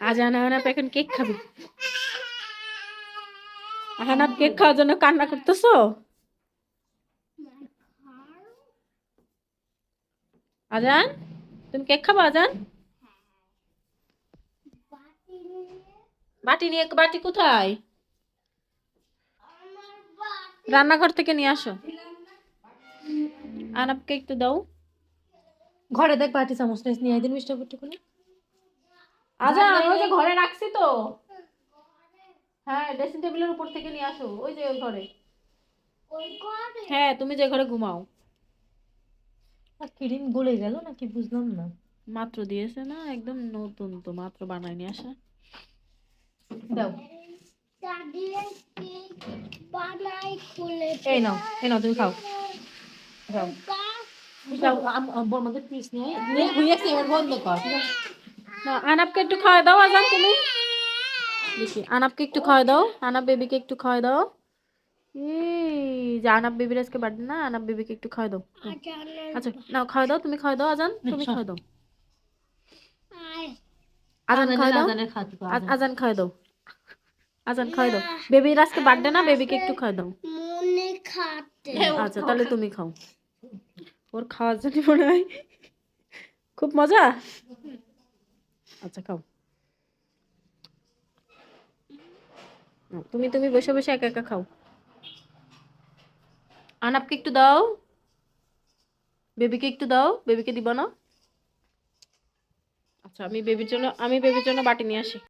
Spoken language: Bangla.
আজান আহানাপ এখন কেক খাবে। আহানাপ কেক খাওয়ার জন্য কান্না করতেছো? আজান, তুমি কেক খাব আজান? বাটি নিয়ে, বাটি কোথায়? রান্নাঘর থেকে নিয়ে আসো। আনাপ কেক তো দাও। ঘরে দেখ বাটি চামচ নিয়ে একদিন মিষ্টি আজান ওই যে ঘরে রাখছি তো। হ্যাঁ ড্রেসিং টেবিলের উপর থেকে নিয়ে আসো ওই যে ওই ঘরে। হ্যাঁ তুমি যে ঘরে ঘুমাও। ক্রিম গলে গেল নাকি বুঝলাম না। মাত্র দিয়েছে না একদম নতুন তো মাত্র বানায় নিয়ে আসা। দাও। এই নাও এই নাও তুমি খাও। খাও দাও। আম- আম- বর মধ্যে পিস নিয়ে নিয়ে এবার বন্ধ কর। আনাপকে একটু খাওয়া দাও আজান তুমি। দেখি আনাপকে একটু খাওয়া দাও আনাপ বেবিকে একটু খাওয়া দাও। যে আনাপ বেবির আজকে বার্থডে না আনাপ বেবিকে একটু খাওয়া দাও। আচ্ছা নাও খাওয়া দাও তুমি খাওয়া দাও আজান তুমি খাওয়া দাও। আজান খাওয়া দাও। আজান খাওয়া দাও। আজান খাওয়া দাও। বেবির আজকে বার্থডে না বেবিকে একটু খাওয়া দাও। আচ্ছা তাহলে তুমি খাও। ওর খাওয়ার জন্য মনে হয়। খুব মজা? আচ্ছা খাও। তুমি তুমি বসে বসে একা একা খাও। আনাপকে একটু দাও। বেবিকে একটু দাও। বেবিকে দিব না? আচ্ছা আমি বেবির জন্য, আমি বেবির জন্য বাটি নিয়ে আসি।